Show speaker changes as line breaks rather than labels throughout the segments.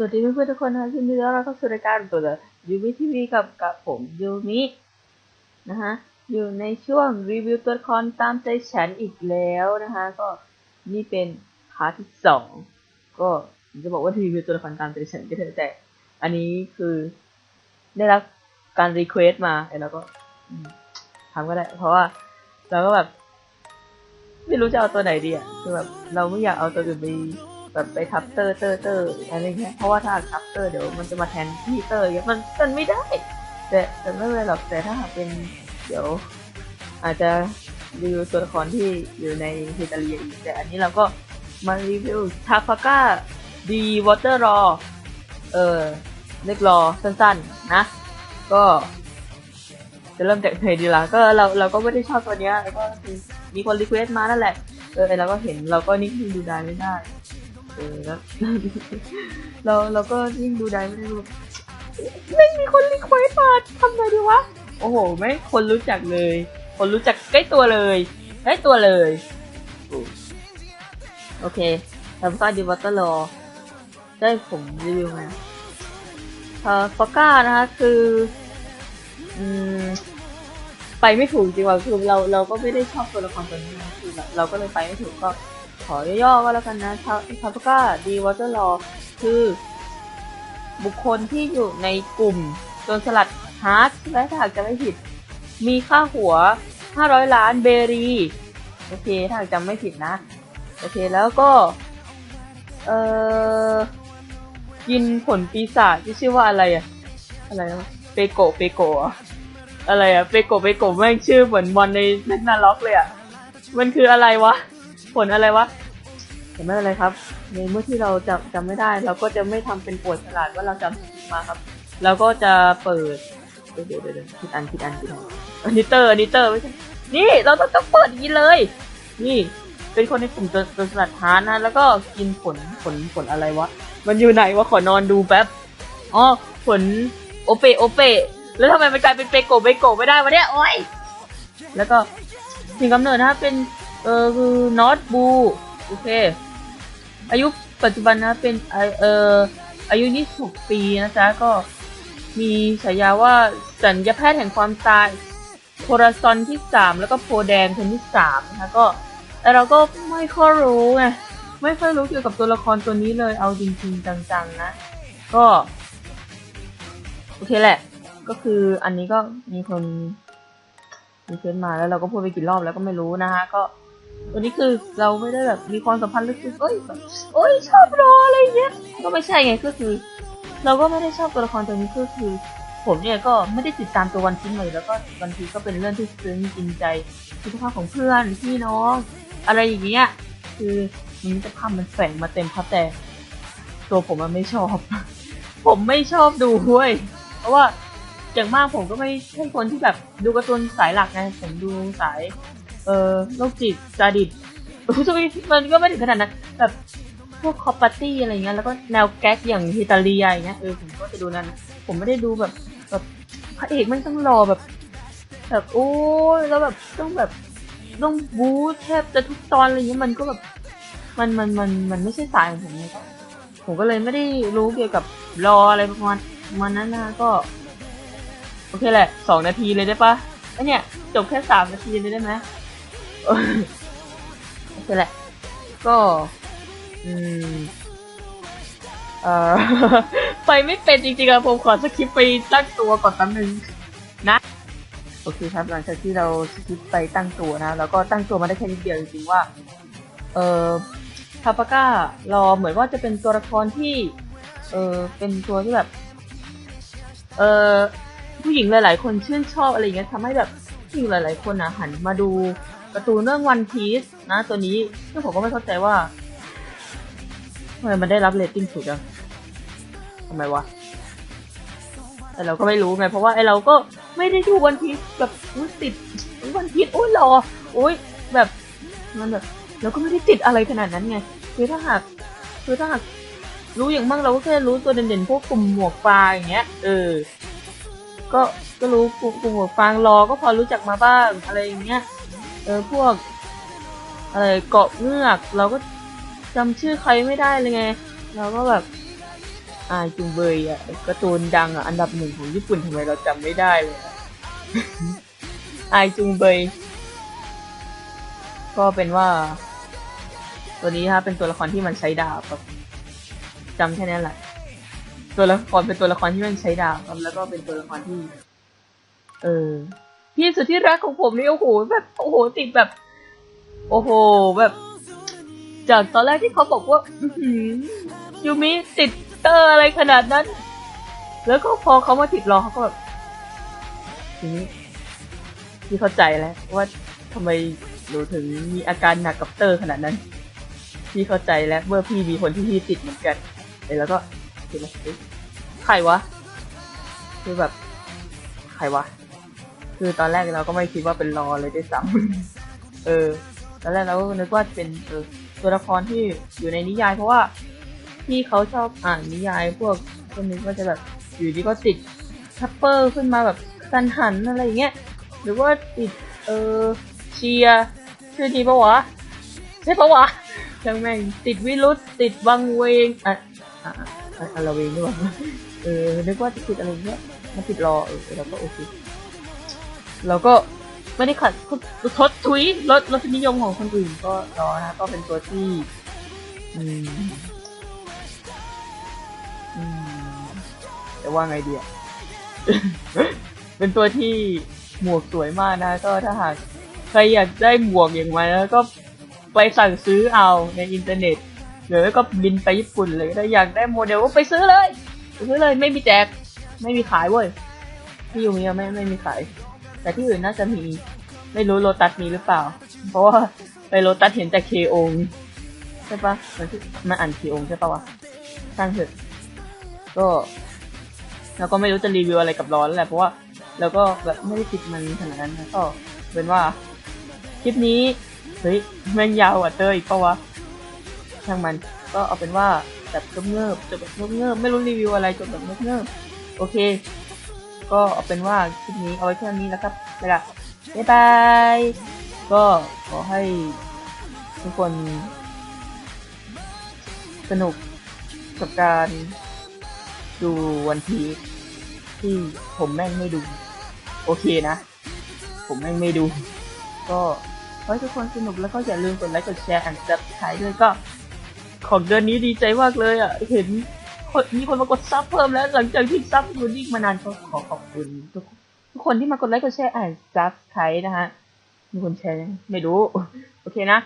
สวัสดีเพื่อนๆทุกคนนะคะยินดีต้อนรับเข้าสู่รายการตัวยูมิทีวีกับกับผมยูมินะฮะอยู่ในช่วงรีวิวตัวละครตามใจฉันอีกแล้วนะคะก็นี่เป็นพาร์ทที่สองก็จะบอกว่ารีวิวตัวละครตามใจฉันก็เถอะแต่ อันนี้คือได้รับการรีเควสต์มาแล้วก็ทำก็ได้ เพราะว่าเราก็แบบ ไม่รู้จะเอาตัวไหนดีอะคือแบบเราไม่อยากเอาตัวอื่นไป แบบไปทับเตอร์เตอร์เตอร์อะไรเงี้ยเพราะว่าถ้าทับเตอร์เดี๋ยวมันจะมาแทนที่เตอร์อย่างเงี้ยมันมันไม่ได้ แต่แต่ไม่เป็นไรหรอกแต่ถ้าหากเป็นเดี๋ยว อาจจะรีวิวตัวละครที่อยู่ในฮิตาเลียอีกแต่อันนี้เราก็มารีวิวทาฟาก้าดีวอเตอร์รอเออเล็กรอสั้นๆ นะ ก็จะเริ่มจากไหนดีล่ะก็เราเราก็ไม่ได้ชอบตัวเนี้ยแล้วก็มีคนรีเควสต์มานั่นแหละ เออเราก็เห็นเราก็นิ่งดูได้ไม่ได้ เออแล้วเราเราก็ยิ่งดูได้ไม่รู้ไม่มีคนรีเควสต์มาทำไงดีวะ โอ้โห ไม่คนรู้จักเลย คนรู้จักใกล้ตัวเลยใกล้ตัวเลยโอเคทำก้าดีวัตเตอร์รอได้ผมรีวิวมาเอ่อฟอก้านะคะคืออืมไปไม่ถูกจริงว่าคือเราเราก็ไม่ได้ชอบตัวละครตัวนี้คือเราก็เลยไปไม่ถูกก็ ขอย่อๆก็แล้วกันนะทาทาปก้าดีวอเตอร์ลอคือ บุคคลที่อยู่ในกลุ่มโจนสลัดฮาร์ดและถ้าหากจะไม่ผิด มีค่าหัว 500 ล้านเบรี โอเค ถ้าหากจำไม่ผิดนะ โอเคแล้วก็ เอ่อ กินผลปีศาจที่ชื่อว่าอะไรอะอะไรวะเปโกเปโกะอะไรอะเปโกเปโกแม่งชื่อเหมือนมอนในเล่นนาล็อกเลยอะมันคืออะไรวะ ผลอะไรวะแต่ไม่เป็นไรครับ ในเมื่อที่เราจำจำไม่ได้ เราก็จะไม่ทำเป็นปวดฉลาดว่าเราจำมาครับ เราก็จะเปิดเดี๋ยวเดี๋ยวเดี๋ยวผิดอันผิดอันผิดอันอันนี้เตอร์อันนี้เตอร์ไม่ใช่นี่เราต้องต้องเปิดอย่างนี้เลย นี่ เป็นคนในกลุ่มตัวตัวสลัดฮาร์ดนะ แล้วก็กินผลผลผลอะไรวะ มันอยู่ไหนวะขอนอนดูแป๊บอ๋อผลโอเปโอเปแล้วทำไมมันกลายเป็นเปโกเปโกไม่ได้วะเนี่ยโอ้ยแล้วก็ถึงกำเนิดนะเป็น เออคือนอตบูโอเค อายุปัจจุบันนะเป็นเอออายุ 26 ปีนะจ๊ะ ก็มีฉายาว่าสัญญาแพทย์แห่งความตายโพราซอนที่ 3 แล้วก็โพแดงคนที่3นะคะก็แต่เราก็ไม่ค่อยรู้ไงไม่ค่อยรู้เกี่ยวกับตัวละครตัวนี้เลยเอาจริงๆจังๆนะ ก็ โอเคแหละ ก็คืออันนี้ก็มีคนมีเพื่อนมาแล้วเราก็พูดไปกี่รอบแล้วก็ไม่รู้นะคะก็ ตัวนี้คือเราไม่ได้แบบมีความสัมพันธ์ลึกๆเอ้ยแบบโอ้ยชอบรออะไรเงี้ยก็ไม่ใช่ไงก็คือ เราก็ไม่ได้ชอบตัวละครตัวนี้ก็คือ ผมเนี่ยก็ไม่ได้ติดตามตัววันทิ้งเลยแล้วก็วันทีก็เป็นเรื่องที่ซึ้งกินใจสุขภาพของเพื่อนพี่น้อง อะไรอย่างเงี้ยคือมันจะภาพมันแฝงมาเต็มครับแต่ตัวผมมันไม่ชอบ ผมไม่ชอบดูเว้ยเพราะว่าอย่างมากผมก็ไม่ใช่คนที่แบบดูการ์ตูนสายหลักไงผมดูสาย เออโรคจิตซาดิสมันก็ไม่ถึงขนาดนั้นแบบพวกคอปปาร์ตี้อะไรเงี้ยแล้วก็แนวแก๊กอย่างฮิตาเลียอย่างเงี้ยเออผมก็จะดูนั้น ผมไม่ได้ดูแบบแบบพระเอกมันต้องรอแบบ แบบโอ้ยแล้วแบบต้องแบบต้องบู๊แทบจะทุกตอนอะไรเงี้ยมันก็แบบมันมันมันมันไม่ใช่สายของผมเลยก็ผมก็เลยไม่ได้รู้เกี่ยวกับรออะไรประมาณมาณนั้นนะก็ โอเคแหละสองนาทีเลยได้ปะไอเนี่ยจบแค่สามนาทีเลยได้ไหม เออโอเคแหละ ก็ อืม เอ่อ ไปไม่เป็นจริงๆอะผมขอสคริปไปตั้งตัวก่อนแป๊บนึงนะ โอเคครับ หลังจากที่เราสคริปไปตั้งตัวนะ แล้วก็ตั้งตัวมาได้แค่นิดเดียวจริงๆว่า เอ่อทาปาก้ารอเหมือนว่าจะเป็นตัวละครที่ เออเป็นตัวที่แบบ เออผู้หญิงหลาย ๆ คนชื่นชอบอะไรอย่างเงี้ยทำให้แบบผู้หญิงหลาย ๆ คนอนะหันมาดู การ์ตูนเรื่องวันพีซนะตัวนี้ซึ่งผมก็ไม่เข้าใจว่าทำไมมันได้รับเรตติ้งสูงจังทำไมวะไอเราก็ไม่รู้ไงเพราะว่าไอเราก็ไม่ได้ดูวันพีซแบบอุ๊ยติดวันพีซโอ้ยรอโอ้ยแบบมันแบบเราก็ไม่ได้ติดอะไรขนาดนั้นไงคือถ้าหากคือถ้าหากรู้อย่างมากเราก็แค่รู้ตัวเด่นๆพวกกลุ่มหมวกปลาอย่างเงี้ยเออ ก็ก็รู้กลุ่มกลุ่มหมวกฟางรอก็พอรู้จักมาบ้างอะไรอย่างเงี้ย เออพวกอะไรเกาะเงือกเราก็จำชื่อใครไม่ได้เลยไง เราก็แบบอายจุงเบยอะการ์ตูนดังอะอันดับหนึ่งของญี่ปุ่นทำไมเราจำไม่ได้เลยอะอายจุงเบย ก็เป็นว่า ตัวนี้นะคะเป็นตัวละครที่มันใช้ดาบครับจำแค่นั้นแหละ ตัวละครเป็นตัวละครที่มันใช้ดาบครับแล้วก็เป็นตัวละครที่ เออ พี่สุดที่รักของผมนี่โอ้โหแบบโอ้โหติดแบบ โอ้โหแบบ จากตอนแรกที่เขาบอกว่าอยูมิติดเตอร์อะไรขนาดนั้น แล้วก็พอเขามาติดรอเขาก็แบบทีนี้พี่เข้าใจแล้วว่าทำไมหนูถึงมีอาการหนักกับเตอร์ขนาดนั้น พี่เข้าใจแล้วเมื่อพี่มีคนที่พี่ติดเหมือนกันแล้วก็ใครวะคือแบบใครวะ คือตอนแรกเราก็ไม่คิดว่าเป็นรอเลยด้วยซ้ำเออ ตอนแรกเราก็นึกว่าเป็นเออตัวละครที่อยู่ในนิยาย เพราะว่าพี่เขาชอบอ่านนิยาย พวกคนนึงก็จะแบบอยู่ดีก็ติดทัปเปอร์ขึ้นมาแบบสันหันอะไรอย่างเงี้ยหรือว่าติดเออเชียชื่อนี้ปะวะใช่ปะวะช่างแม่งติดวิรุธติดวังเวงอะอะอะอะอะไรเวงด้วยเออนึกว่าจะติดอะไรเงี้ยมาติดรอเออเราก็โอเค เราก็ไม่ได้ขัดทดทุยลดรสนิยมของคนอื่นก็รอนะก็เป็นตัวที่อืมอืมจะว่าไงดีอะเป็นตัวที่หมวกสวยมากนะ ก็ถ้าหากใครอยากได้หมวกอย่างมันแล้วก็ไปสั่งซื้อเอาในอินเทอร์เน็ตหรือก็บินไปญี่ปุ่นเลยถ้าอยากได้โมเดลก็ไปซื้อเลย ซื้อเลยไม่มีแจก ไม่มีขายเว้ยที่อยู่เนี่ยไม่ไม่มีขาย แต่ที่อื่นน่าจะมี ไม่รู้โลตัสมีหรือเปล่า เพราะว่าไปโลตัสเห็นแต่เคองใช่ปะมันมันอ่านเคองใช่ปะวะช่างเถอะก็เราก็ไม่รู้จะรีวิวอะไรกับร้อนแหละเพราะว่าเราก็แบบไม่ได้ติดมันขนาดนั้นนะก็เป็นว่าคลิปนี้เฮ้ยแม่งยาวกว่าเตอร์อีกปะวะช่างมันก็เอาเป็นว่าแบบเงียบๆจบแบบเงียบๆไม่รู้รีวิวอะไรจบแบบเงียบๆโอเค ก็เอาเป็นว่าคลิปนี้เอาไว้แค่นี้นะครับไปละบ๊ายบาย ก็ขอให้ทุกคน สนุกกับการดูวันพีที่ผมแม่งไม่ดู โอเคนะ ผมแม่งไม่ดู ก็ขอให้ทุกคนสนุกแล้วก็อย่าลืมกดไลค์กดแชร์อ่านซับสไครต์ด้วยก็ ของเดือนนี้ดีใจมากเลยอะ เห็น คนมีคนมากดซับเพิ่มแล้ว หลังจากที่ซับอยู่นิ่งมานานก็ขอขอบคุณทุกทุกคนที่มากดไลค์กดแชร์อ่านซับไครนะฮะมีคนแชร์ไม่รู้ โอเคนะ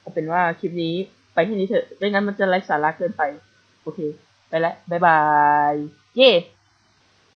เอาเป็นว่าคลิปนี้ไปที่นี้เถอะไม่งั้นมันจะไร้สาระเกินไป โอเค ไปแล้วบ๊ายบาย เย้